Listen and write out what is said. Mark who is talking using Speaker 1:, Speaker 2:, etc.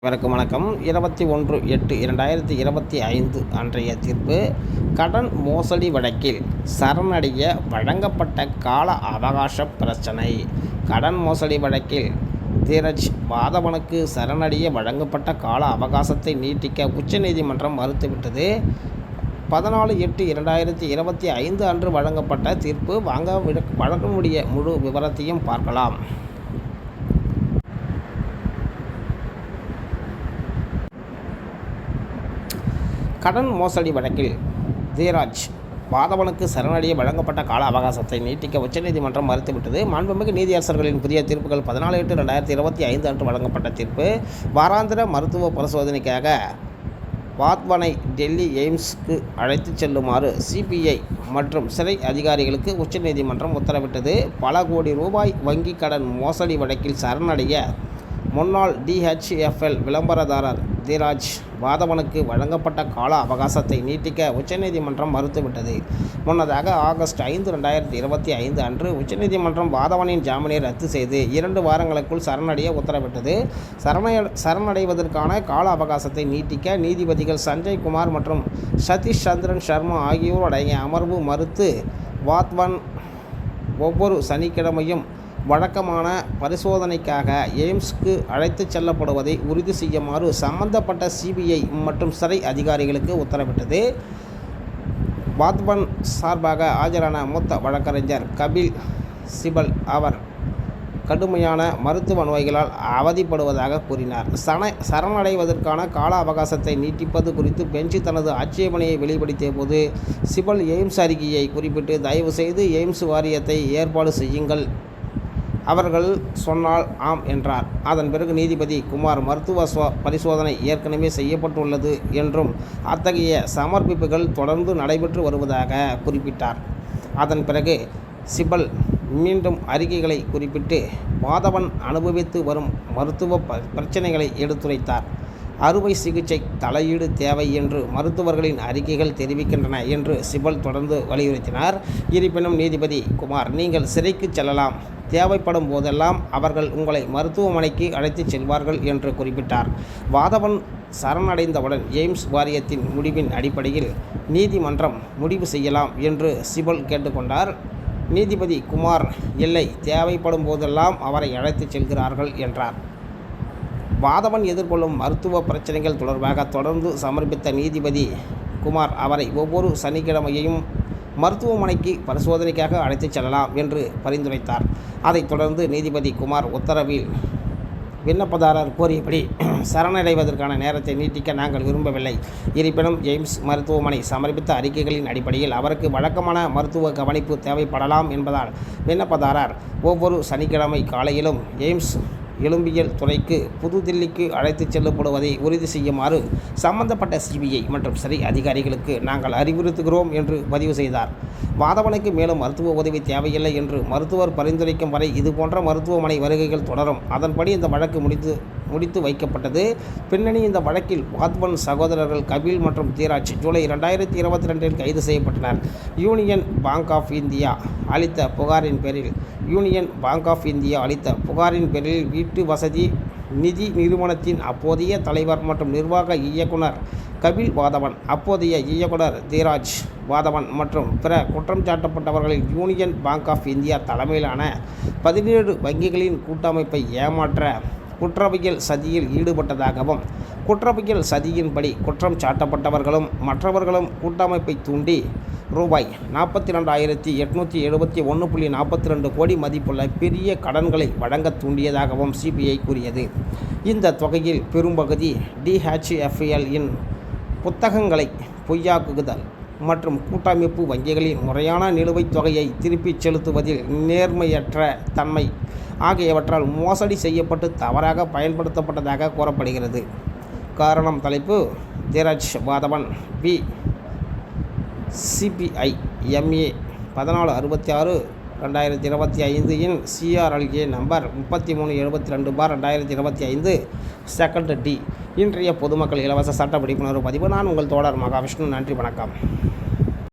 Speaker 1: வணக்கம் வணக்கம். இருபத்தி ஒன்று எட்டு இரண்டாயிரத்தி இருபத்தி ஐந்து அன்றைய தீர்ப்பு. கடன் மோசடி வழக்கில் சரணடைய வழங்கப்பட்ட கால அவகாச பிரச்சனை. கடன் மோசடி வழக்கில் தீரஜ் வாதவனுக்கு சரணடைய வழங்கப்பட்ட கால அவகாசத்தை நீட்டிக்க உச்சநீதிமன்றம் மறுத்துவிட்டது. பதினாலு எட்டு இரண்டாயிரத்தி இருபத்தி ஐந்து அன்று வழங்கப்பட்ட தீர்ப்பு வாங்க விட- முழு விவரத்தையும் பார்க்கலாம். கடன் மோசடி வழக்கில் தீராஜ் வாதவனுக்கு சரணடைய வழங்கப்பட்ட கால அவகாசத்தை நீட்டிக்க உச்சநீதிமன்றம் மறுத்துவிட்டது. மாண்புமிகு நீதியரசர்களின் புதிய தீர்ப்புகள் பதினாலு எட்டு ரெண்டாயிரத்தி இருபத்தி ஐந்து அன்று வழங்கப்பட்ட தீர்ப்பு. வாராந்திர மருத்துவ பரிசோதனைக்காக வாத்வனை டெல்லி எய்ம்ஸ்க்கு அழைத்துச் செல்லுமாறு சிபிஐ மற்றும் சிறை அதிகாரிகளுக்கு உச்சநீதிமன்றம் உத்தரவிட்டது. பல கோடி ரூபாய் வங்கிக் கடன் மோசடி வழக்கில் சரணடைய முன்னாள் டிஹெச்எஃப்எல் விளம்பரதாரர் தீராஜ் வாதவனுக்கு வழங்கப்பட்ட கால அவகாசத்தை நீட்டிக்க உச்சநீதிமன்றம் மறுத்துவிட்டது. முன்னதாக ஆகஸ்ட் ஐந்து ரெண்டாயிரத்தி இருபத்தி ஐந்து அன்று உச்சநீதிமன்றம் வாதவனின் ஜாமீனை ரத்து செய்து இரண்டு வாரங்களுக்குள் சரணடைய உத்தரவிட்டது. சரணடைய சரணடைவதற்கான கால அவகாசத்தை நீட்டிக்க நீதிபதிகள் சஞ்சய் குமார் மற்றும் சதீஷ் சந்திரன் சர்மா ஆகியோர் அடங்கிய அமர்வு மறுத்து வாத்வன் ஒவ்வொரு சனிக்கிழமையும் வழக்கமான பரிசோதனைக்காக எய்ம்ஸ்க்கு அழைத்துச் செல்லப்படுவதை உறுதி செய்யுமாறு சம்பந்தப்பட்ட சிபிஐ மற்றும் சிறை அதிகாரிகளுக்கு உத்தரவிட்டது. வாத்வன் சார்பாக ஆஜரான மூத்த வழக்கறிஞர் கபில் சிபல் அவர் கடுமையான மருத்துவ நோய்களால் அவதிப்படுவதாக கூறினார். சன சரணடைவதற்கான கால அவகாசத்தை நீட்டிப்பது குறித்து பெஞ்சு தனது ஆட்சேபனையை வெளிப்படுத்திய போது சிபல் எய்ம்ஸ் அறிக்கையை குறிப்பிட்டு தயவு செய்து எய்ம்ஸ் வாரியத்தை ஏற்பாடு செய்யுங்கள். அவர்கள் சொன்னால் ஆம் என்றார். அதன் பிறகு நீதிபதி குமார் மருத்துவ சோ பரிசோதனை ஏற்கனவே செய்யப்பட்டுள்ளது என்றும் அத்தகைய சமர்ப்பிப்புகள் தொடர்ந்து நடைபெற்று வருவதாக குறிப்பிட்டார். அதன் பிறகு சிபல் மீண்டும் அறிக்கைகளை குறிப்பிட்டு மாதவன் அனுபவித்து வரும் மருத்துவ பிரச்சனைகளை எடுத்துரைத்தார். அறுவை சிகிச்சை தலையீடு தேவை என்று மருத்துவர்களின் அறிக்கைகள் தெரிவிக்கின்றன என்று சிபல் தொடர்ந்து வலியுறுத்தினார். இருப்பினும் நீதிபதி குமார் நீங்கள் சிறைக்கு செல்லலாம். தேவைப்படும் போதெல்லாம் அவர்கள் உங்களை மருத்துவமனைக்கு அழைத்துச் செல்வார்கள் என்று குறிப்பிட்டார். வாதவன் சரணடைந்தவுடன் எய்ம்ஸ் வாரியத்தின் முடிவின் அடிப்படையில் நீதிமன்றம் முடிவு செய்யலாம் என்று சிபல் கேட்டுக்கொண்டார். நீதிபதி குமார் இல்லை தேவைப்படும் போதெல்லாம் அவரை அழைத்துச் செல்கிறார்கள் என்றார். வாதவன் எதிர்கொள்ளும் மருத்துவ பிரச்சனைகள் தொடர்பாக தொடர்ந்து சமர்ப்பித்த நீதிபதி குமார் அவரை ஒவ்வொரு சனிக்கிழமையையும் மருத்துவமனைக்கு பரிசோதனைக்காக அழைத்துச் செல்லலாம் என்று பரிந்துரைத்தார். அதைத் தொடர்ந்து நீதிபதி குமார் உத்தரவில் விண்ணப்பதாரர் கோரியபடி சரணடைவதற்கான நேரத்தை நீட்டிக்க நாங்கள் விரும்பவில்லை. இருப்பினும் எய்ம்ஸ் மருத்துவமனை சமர்ப்பித்த அறிக்கைகளின் அடிப்படையில் அவருக்கு வழக்கமான மருத்துவ கவனிப்பு தேவைப்படலாம் என்பதால் விண்ணப்பதாரர் ஒவ்வொரு சனிக்கிழமை காலையிலும் எய்ம்ஸ் எலும்பியல் துறைக்கு புதுதில்லிக்கு அழைத்துச் செல்லப்படுவதை உறுதி செய்யுமாறு சம்பந்தப்பட்ட சிபிஐ மற்றும் சிறை அதிகாரிகளுக்கு நாங்கள் அறிவுறுத்துகிறோம் என்று பதிவு செய்தார். வாதவனுக்கு மேலும் மருத்துவ உதவி தேவையில்லை என்று மருத்துவர் பரிந்துரைக்கும் வரை இதுபோன்ற மருத்துவமனை வருகைகள் தொடரும். அதன்படி இந்த வழக்கு முடித்து முடித்து வைக்கப்பட்டது. பின்னணி இந்த வழக்கில் வாத்வன் சகோதரர்கள் கபில் மற்றும் தீராஜ் ஜூலை ரெண்டாயிரத்தி இருபத்தி ரெண்டில் கைது செய்யப்பட்டனர். யூனியன் பேங்க் ஆஃப் இந்தியா அளித்த புகாரின் பேரில் யூனியன் பேங்க் ஆஃப் இந்தியா அளித்த புகாரின் பேரில் வீட்டு வசதி நிதி நிறுவனத்தின் அப்போதைய தலைவர் மற்றும் நிர்வாக இயக்குனர் கபில் வாதவன் அப்போதைய இயக்குனர் தீராஜ் வாதவன் மற்றும் பிற குற்றம் சாட்டப்பட்டவர்களில் யூனியன் பேங்க் ஆஃப் இந்தியா தலைமையிலான பதினேழு வங்கிகளின் கூட்டமைப்பை ஏமாற்ற குற்றவியல் சதியில் ஈடுபட்டதாகவும் குற்றவியல் சதியின்படி குற்றம் சாட்டப்பட்டவர்களும் மற்றவர்களும் கூட்டமைப்பை தூண்டி ரூபாய் நாற்பத்தி ரெண்டாயிரத்தி எட்நூற்றி எழுபத்தி ஒன்று புள்ளி நாற்பத்தி ரெண்டு கோடி மதிப்புள்ள பெரிய கடன்களை வழங்க தூண்டியதாகவும் சிபிஐ கூறியது. இந்த தொகையில் பெரும்பகுதி டிஹெச்எஃப்எல் இன் புத்தகங்களை பொய்யாக்குதல் மற்றும் கூட்டமைப்பு வங்கிகளின் முறையான நிலுவைத் தொகையை திருப்பிச் செலுத்துவதில் நேர்மையற்ற தன்மை ஆகியவற்றால் மோசடி செய்யப்பட்டு தவறாக பயன்படுத்தப்பட்டதாக கூறப்படுகிறது. காரணம் தலைப்பு Dheeraj Wadhawan B. CBI MA பதினாலு அறுபத்தி ஆறு ரெண்டாயிரத்தி இருபத்தி ஐந்து இன் சிஆர்எல்ஏ நம்பர் முப்பத்தி மூணு எழுபத்தி ரெண்டு பார் ரெண்டாயிரத்தி இருபத்தி ஐந்து செகண்ட் டி. இன்றைய பொதுமக்கள் இலவச சட்ட விழிப்புணர்வு பதிவு. நான் உங்கள் தோழர் மகாவிஷ்ணு. நன்றி வணக்கம்.